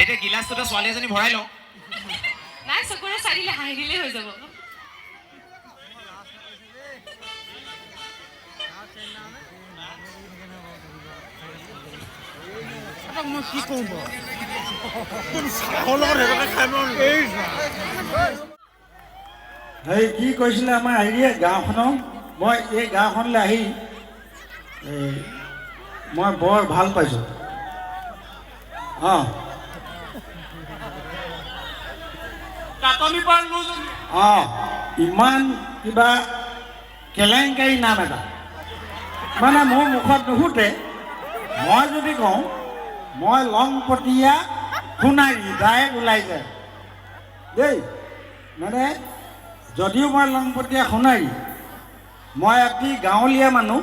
এতিয়া গিলাচটোতে ছোৱালী এজনী ভৰাই লওঁ। নাই চকুৰে চাই দিলে হাঁহি দিলেই হৈ যাব। মই কি কওঁ হেৰি কি কৈছিলে আমাৰ হেৰিয়ে গাঁওখনৰ? মই এই গাঁওখনলৈ আহি মই বৰ ভালো পাইছোঁ। অঁ। পাৰ লোকজন অঁ ইমান কিবা কেলেংকাৰী নাম এটা। মানে মোৰ মুখত নুফুটে মই যদি কওঁ, মই লংপতীয়া সোণাৰী ডাইৰেক্ট ওলাই যায়। দেই মানে যদিও মই লংপতীয়া সোণাৰী, মই এটি গাঁৱলীয়া মানুহ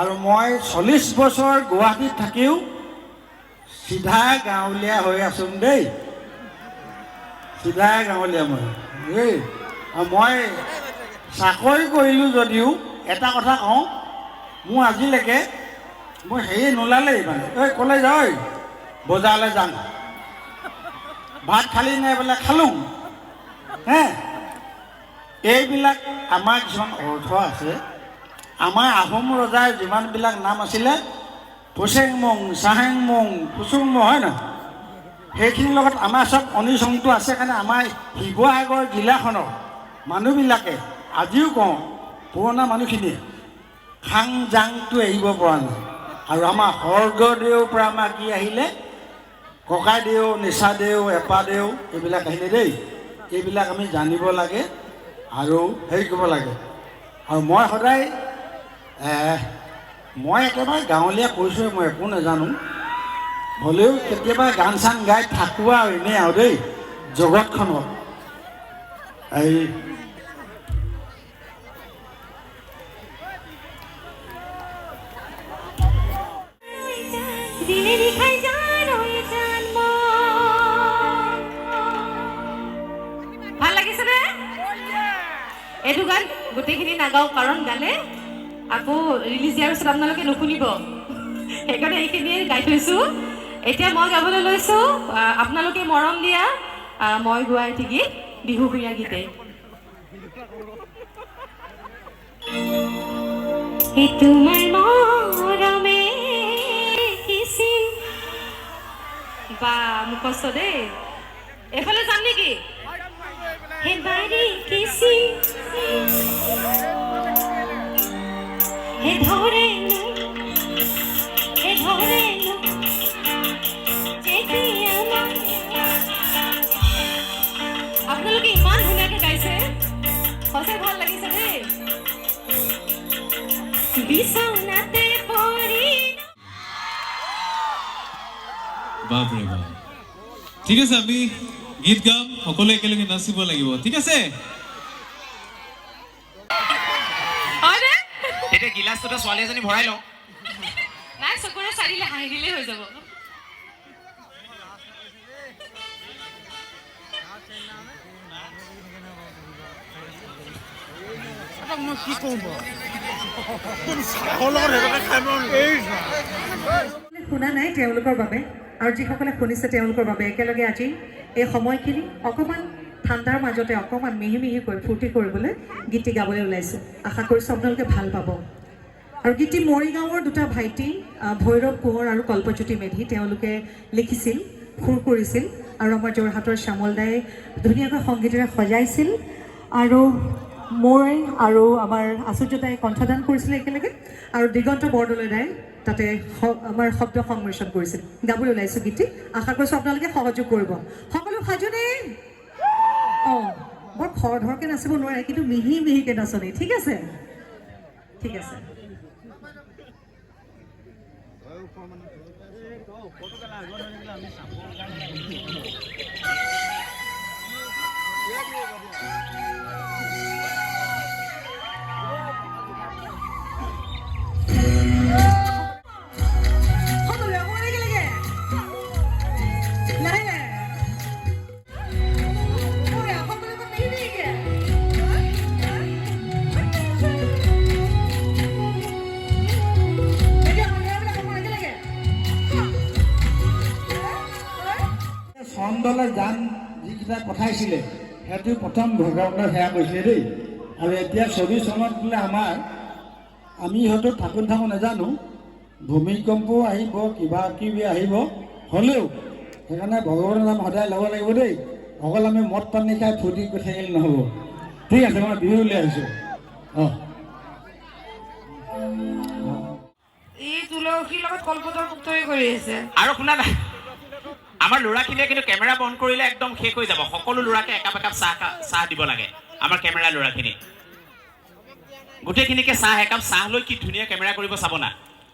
আৰু মই চল্লিছ বছৰ গুৱাহাটীত থাকিও চিধা গাঁৱলীয়া হৈ আছোঁ দেই। চিধাই গাঁৱলীয়া মই। দেই মই চাকৰি কৰিলোঁ যদিও, এটা কথা কওঁ, মোৰ আজিলৈকে মোৰ হেৰি নোলালেই মানে। ঐ ক'লে যা ঐ বজাৰলৈ যাম। ভাত খালি নাই বোলে, খালোঁ। হে? এইবিলাক আমাৰ কিছুমান অৰ্থ আছে। আমাৰ আহোম ৰজাৰ যিমানবিলাক নাম আছিলে পুচেং মং, চাহেং কুচুং মং, হয় নহয়? সেইখিনিৰ লগত আমাৰ চব অনিচংটো আছে কাৰণে আমাৰ শিৱসাগৰ জিলাখনৰ মানুহবিলাকে আজিও কওঁ, পুৰণা মানুহখিনিয়ে খাং জাংটো এৰিব পৰা নাই। আৰু আমাৰ স্বৰ্গদেউৰ পৰা আমাৰ কি আহিলে ককাইদেউ নিচাদেউ এপাদেউ, এইবিলাক আহিলে দেই। এইবিলাক আমি জানিব লাগে আৰু হেৰি কৰিব লাগে। আৰু মই সদায় মই একেবাৰে গাঁৱলীয়া কৈছোঁৱে, মই একো নাজানো। হ'লেও কেতিয়াবা গান চান গাই থাকোঁ আৰু এনেই আৰু দেই, জগতখনত। এই ভালো লাগিছে নে? এইটো গান গোটেইখিনি নাগাওঁ কাৰণ গালে আকৌ ৰিলিজ দিয়াৰ পিছত আপোনালোকে নুশুনিব। সেইকাৰণে এইখিনিয়ে গাই থৈছোঁ। এতিয়া মই গাবলৈ লৈছোঁ আপোনালোকে মৰম দিয়া মই গোৱা এটি গীত বিহুপ্ৰিয়া গীতে। এই তোমাৰ মৰমে কিছিল বা, মুখস্থ দেই। এইফালে যাম নেকি? এবাৰে কিছিল হে সঁচাই ভালো লাগিছে দেই বিছনাতে পৰি বাপৰে বাপ। ঠিক আছে আমি গীত গাম সকলোৱে একেলগে নাচিব লাগিব ঠিক আছে? এতিয়া গিলাচটোতে ছোৱালী এজনী ভৰাই লওঁ। নাই চকুৰে চাই দিলে হাঁহি দিলেই হৈ যাব। শুনা নাই তেওঁলোকৰ বাবে আৰু যিসকলে শুনিছে তেওঁলোকৰ বাবে একেলগে আজি এই সময়খিনি অকণমান ঠাণ্ডাৰ মাজতে অকণমান মিহি মিহিকৈ ফূৰ্তি কৰিবলৈ গীতি গাবলৈ ওলাইছোঁ। আশা কৰিছোঁ আপোনালোকে ভালো পাব। আৰু গীতি মৰিগাঁৱৰ দুটা ভাইটি ভৈৰৱ কোঁৱৰ আৰু কল্পজ্যোতি মেধি তেওঁলোকে লিখিছিল সুৰ কৰিছিল আৰু আমাৰ যোৰহাটৰ শ্যামল দাই ধুনীয়াকৈ সংগীতেৰে সজাইছিল। আৰু মই আৰু আমাৰ আচুৰ্যদাই কণ্ঠদান কৰিছিলে একেলগে আৰু দিগন্ত বৰদলৈ দাই তাতে আমাৰ শব্দ সংমিশ্ৰণ কৰিছিল গাবলৈ ওলাইছোঁ গীতটি আশা কৰিছোঁ আপোনালোকে সহযোগ কৰিব সকলো সাজুনে অঁ বৰ খৰধৰকৈ নাচিব নোৱাৰে কিন্তু মিহি মিহিকৈ নাচনি ঠিক আছে ঠিক আছে চন্দ্ৰলৈ যান যিকেইটা পঠাইছিলে সিহঁতে প্ৰথম ভগৱানৰ সেৱা কৰিছিলে দেই। আৰু এতিয়া চৌবিছ চনত বোলে আমাৰ আমি হয়তো থাকোঁ থাকোঁ নাজানো ভূমিকম্পও আহিব কিবা কিবি আহিব হ'লেও সেইকাৰণে ভগৱানৰ নাম সদায় ল'ব লাগিব দেই। অকল আমি মদ পানী খাই ফূৰ্তি কৰি থাকিলে নহ'ব। ঠিক আছে মই বিহু উলিয়াই আহিছোঁ। অঁ। ই তুলসীৰ লগত কলপতৰ কৰি আছে। আৰু শুনা নাই আমাৰ ল'ৰাখিনিয়ে কিন্তু কেমেৰা বন্ধ কৰিলে একদম শেষ হৈ যাব। সকলো ল'ৰাকে একাপ একাপ চাহ চাহ দিব লাগে আমাৰ কেমেৰা ল'ৰাখিনি। গোটেইখিনিকে চাহ একাপ চাহ লৈ কি ধুনীয়া কেমেৰা কৰিব চাব না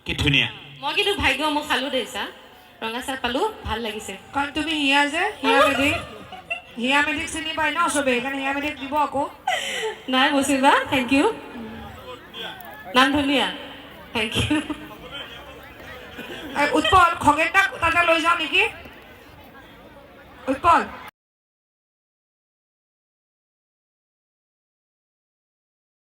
কি ধুনীয়া। মই কিন্তু ভাগ্য মই খালোঁ দেই চাহ। ৰঙা চাহ পালোঁ ভালো লাগিছে। কাৰণ তুমি হিয়া যে হিয়া মেধিক হিয়া মেধিক চিনি পাই ন চবেই সেইকাৰণে হিয়া মেধিক দিব আকৌ। নাই মচিবা থেংক ইউ নাম ধুনীয়া থেংক ইউ উৎপল খগেন দাক তাতে লৈ যাওঁ নেকি? উৎপল